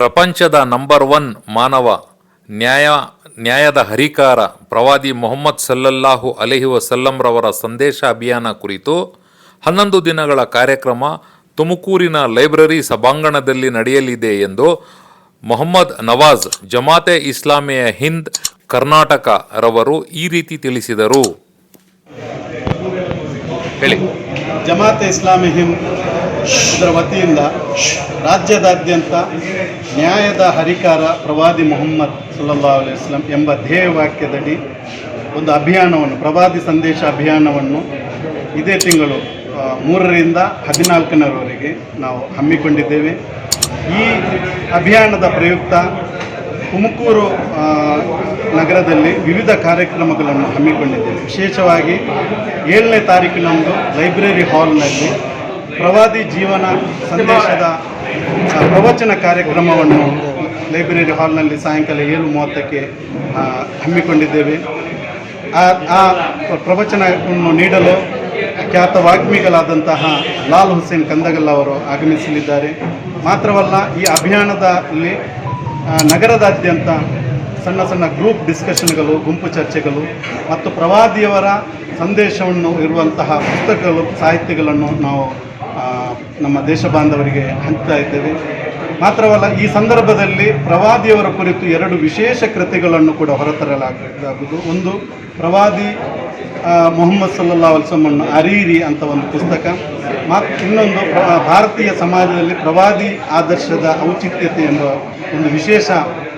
ಪ್ರಪಂಚದ number one ಮಾನವ, ನ್ಯಾಯ, ನ್ಯಾಯದ ಹರಿಕಾರ ಪ್ರವಾದಿ ಮೊಹಮ್ಮದ್ ಸಲ್ಲಲ್ಲಾಹು ಅಲಹಿ ವಸಲ್ಲಂರವರ ಸಂದೇಶ ಅಭಿಯಾನ ಕುರಿತು ಹನ್ನೊಂದು ದಿನಗಳ ಕಾರ್ಯಕ್ರಮ ತುಮಕೂರಿನ ಲೈಬ್ರರಿ ಸಭಾಂಗಣದಲ್ಲಿ ನಡೆಯಲಿದೆ ಎಂದು ಮೊಹಮ್ಮದ್ ನವಾಜ್, ಜಮಾತೆ ಇಸ್ಲಾಮಿಯ ಹಿಂದ್ ಕರ್ನಾಟಕ ರವರು ಈ ರೀತಿ ತಿಳಿಸಿದರು. ಹೇಳಿ. ಜಮಾತೆ ಇಸ್ಲಾಮಿ ಹಿಂದ್ ವತಿಯಿಂದ ರಾಜ್ಯದಾದ್ಯಂತ ನ್ಯಾಯದ ಹರಿಕಾರ ಪ್ರವಾದಿ ಮೊಹಮ್ಮದ್ ಸುಲ್ಲಾ ಅಲೈಸ್ಲಾಂ ಎಂಬ ಧ್ಯೇಯವಾಕ್ಯದಡಿ ಒಂದು ಅಭಿಯಾನವನ್ನು, ಪ್ರವಾದಿ ಸಂದೇಶ ಅಭಿಯಾನವನ್ನು ಇದೇ ತಿಂಗಳು ಮೂರರಿಂದ ಹದಿನಾಲ್ಕನರವರೆಗೆ ನಾವು ಹಮ್ಮಿಕೊಂಡಿದ್ದೇವೆ. ಈ ಅಭಿಯಾನದ ಪ್ರಯುಕ್ತ ತುಮಕೂರು ನಗರದಲ್ಲಿ ವಿವಿಧ ಕಾರ್ಯಕ್ರಮಗಳನ್ನು ಹಮ್ಮಿಕೊಂಡಿದ್ದೇವೆ. ವಿಶೇಷವಾಗಿ ಏಳನೇ ತಾರೀಕಿನಂದು ಲೈಬ್ರರಿ ಹಾಲ್ನಲ್ಲಿ ಪ್ರವಾದಿ ಜೀವನ ಸಂದೇಶದ ಪ್ರವಚನ ಕಾರ್ಯಕ್ರಮವನ್ನು ಲೈಬ್ರರಿ ಹಾಲ್ನಲ್ಲಿ ಸಾಯಂಕಾಲ ಏಳು ಮೂವತ್ತಕ್ಕೆ ಹಮ್ಮಿಕೊಂಡಿದ್ದೇವೆ. ಆ ಪ್ರವಚನವನ್ನು ನೀಡಲು ಖ್ಯಾತ ವಾಗ್ಮಿಗಳಾದಂತಹ ಲಾಲ್ ಹುಸೇನ್ ಕಂದಗಲ್ ಅವರು ಆಗಮಿಸಲಿದ್ದಾರೆ. ಮಾತ್ರವಲ್ಲ, ಈ ಅಭಿಯಾನದಲ್ಲಿ ನಗರದಾದ್ಯಂತ ಸಣ್ಣ ಸಣ್ಣ ಗ್ರೂಪ್ ಡಿಸ್ಕಷನ್ಗಳು ಗುಂಪು ಚರ್ಚೆಗಳು ಮತ್ತು ಪ್ರವಾದಿಯವರ ಸಂದೇಶವನ್ನು ಇರುವಂತಹ ಪುಸ್ತಕಗಳು, ಸಾಹಿತ್ಯಗಳನ್ನು ನಾವು ನಮ್ಮ ದೇಶ ಬಾಂಧವರಿಗೆ ಹಂಚ್ತಾ ಇದ್ದೇವೆ. ಮಾತ್ರವಲ್ಲ, ಈ ಸಂದರ್ಭದಲ್ಲಿ ಪ್ರವಾದಿಯವರ ಕುರಿತು ಎರಡು ವಿಶೇಷ ಕೃತಿಗಳನ್ನು ಕೂಡ ಹೊರತರಲಾಗುವುದು ಒಂದು, ಪ್ರವಾದಿ ಮೊಹಮ್ಮದ್ ಸಲ್ಲಾ ಅಲ್ಸಮನ್ನು ಅರೀರಿ ಅಂತ ಒಂದು ಪುಸ್ತಕ. ಇನ್ನೊಂದು ಭಾರತೀಯ ಸಮಾಜದಲ್ಲಿ ಪ್ರವಾದಿ ಆದರ್ಶದ ಔಚಿತ್ಯತೆ ಎಂಬ ಒಂದು ವಿಶೇಷ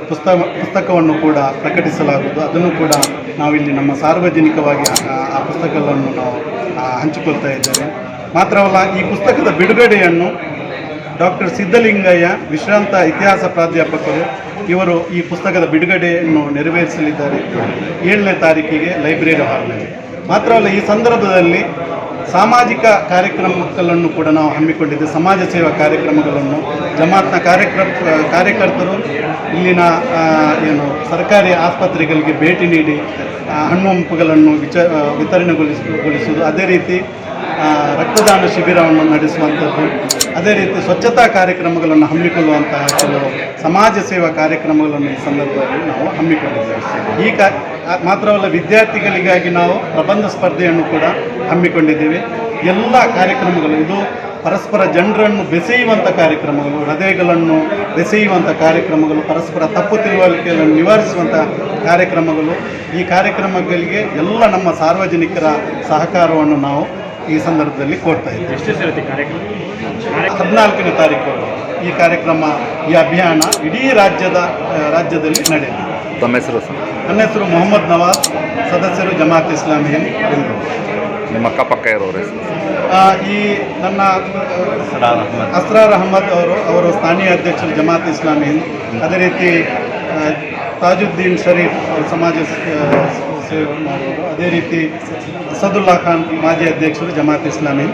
ಪುಸ್ತಕ, ಪುಸ್ತಕವನ್ನು ಕೂಡ ಪ್ರಕಟಿಸಲಾಗುವುದು. ಅದನ್ನು ಕೂಡ ನಾವಿಲ್ಲಿ ನಮ್ಮ ಸಾರ್ವಜನಿಕವಾಗಿ, ಆ ಪುಸ್ತಕಗಳನ್ನು ನಾವು ಹಂಚಿಕೊಳ್ತಾ ಇದ್ದೇವೆ. ಮಾತ್ರವಲ್ಲ, ಈ ಪುಸ್ತಕದ ಬಿಡುಗಡೆಯನ್ನು ಡಾಕ್ಟರ್ ಸಿದ್ದಲಿಂಗಯ್ಯ ವಿಶ್ರಾಂತ ಇತಿಹಾಸ ಪ್ರಾಧ್ಯಾಪಕರು, ಇವರು ಈ ಪುಸ್ತಕದ ಬಿಡುಗಡೆಯನ್ನು ನೆರವೇರಿಸಲಿದ್ದಾರೆ. ಏಳನೇ ತಾರೀಕಿಗೆ ಲೈಬ್ರರಿ ಹಾಲ್ನಲ್ಲಿ. ಮಾತ್ರವಲ್ಲ, ಈ ಸಂದರ್ಭದಲ್ಲಿ ಸಾಮಾಜಿಕ ಕಾರ್ಯಕ್ರಮಗಳನ್ನು ಕೂಡ ನಾವು ಹಮ್ಮಿಕೊಂಡಿದ್ದೆ, ಸಮಾಜ ಸೇವಾ ಕಾರ್ಯಕ್ರಮಗಳನ್ನು. ಜಮಾತ್ನ ಕಾರ್ಯಕ್ರಮ, ಕಾರ್ಯಕರ್ತರು ಇಲ್ಲಿನ ಏನು, ಸರ್ಕಾರಿ ಆಸ್ಪತ್ರೆಗಳಿಗೆ ಭೇಟಿ ನೀಡಿ ಹಣ್ಣು ಹಂಪುಗಳನ್ನು ವಿಚ ವಿತರಣೆಗೊಳಿಸಗೊಳಿಸುವುದು ಅದೇ ರೀತಿ ರಕ್ತದಾನ ಶಿಬಿರವನ್ನು ನಡೆಸುವಂಥದ್ದು, ಅದೇ ರೀತಿ ಸ್ವಚ್ಛತಾ ಕಾರ್ಯಕ್ರಮಗಳನ್ನು ಹಮ್ಮಿಕೊಳ್ಳುವಂತಹ ಕೆಲವು ಸಮಾಜ ಸೇವಾ ಕಾರ್ಯಕ್ರಮಗಳನ್ನು ಈ ಸಂದರ್ಭದಲ್ಲಿ ನಾವು ಹಮ್ಮಿಕೊಂಡಿದ್ದೇವೆ. ಈ ಕಾ ಮಾತ್ರವಲ್ಲ ವಿದ್ಯಾರ್ಥಿಗಳಿಗಾಗಿ ನಾವು ಪ್ರಬಂಧ ಸ್ಪರ್ಧೆಯನ್ನು ಕೂಡ ಹಮ್ಮಿಕೊಂಡಿದ್ದೇವೆ. ಎಲ್ಲ ಕಾರ್ಯಕ್ರಮಗಳು ಇದು ಪರಸ್ಪರ ಜನರನ್ನು ಬೆಸೆಯುವಂಥ ಕಾರ್ಯಕ್ರಮಗಳು ಹೃದಯಗಳನ್ನು ಬೆಸೆಯುವಂಥ ಕಾರ್ಯಕ್ರಮಗಳು ಪರಸ್ಪರ ತಪ್ಪು ತಿಳುವಳಿಕೆಗಳನ್ನು ನಿವಾರಿಸುವಂಥ ಕಾರ್ಯಕ್ರಮಗಳು. ಈ ಕಾರ್ಯಕ್ರಮಗಳಿಗೆ ಎಲ್ಲ ನಮ್ಮ ಸಾರ್ವಜನಿಕರ ಸಹಕಾರವನ್ನು ನಾವು ಈ ಸಂದರ್ಭದಲ್ಲಿ ಕೊಡ್ತಾ ಇದ್ದೇವೆ. ಎಷ್ಟು ಇರುತ್ತೆ ಕಾರ್ಯಕ್ರಮ? ಹದಿನಾಲ್ಕನೇ ತಾರೀಕು ಈ ಕಾರ್ಯಕ್ರಮ ಈ ಅಭಿಯಾನ ಇಡೀ ರಾಜ್ಯದ ರಾಜ್ಯದಲ್ಲಿ ನಡೆಯಲಿದೆ. ತಮ್ಮ ಹೆಸರು ಸರ್? ನನ್ನ ಹೆಸರು ಮೊಹಮ್ಮದ್ ನವಾಜ್ ಸದಸ್ಯರು ಜಮಾತ್ ಇಸ್ಲಾಮಿ ಬೆಂಗಳೂರು ನಿಮ್ಮ ಅಕ್ಕಪಕ್ಕ ಇರೋರು ಈ ನನ್ನ ಅಸ್ರಾರ್ ಅಹಮದ್. ಅವರು ಅವರು ಸ್ಥಾನೀಯ ಅಧ್ಯಕ್ಷರು ಜಮಾತ್ ಇಸ್ಲಾಮಿ. ಅದೇ ರೀತಿ ತಾಜುದ್ದೀನ್ ಶರೀಫ್ ಅವರು ಸಮಾಜ ಸೇವೆ ಮಾಡುವರು ಅದೇ ರೀತಿ ಅಸದುಲ್ಲಾ ಖಾನ್ ಮಾಜಿ ಅಧ್ಯಕ್ಷರು ಜಮಾತ್ ಇಸ್ಲಾಮಿ.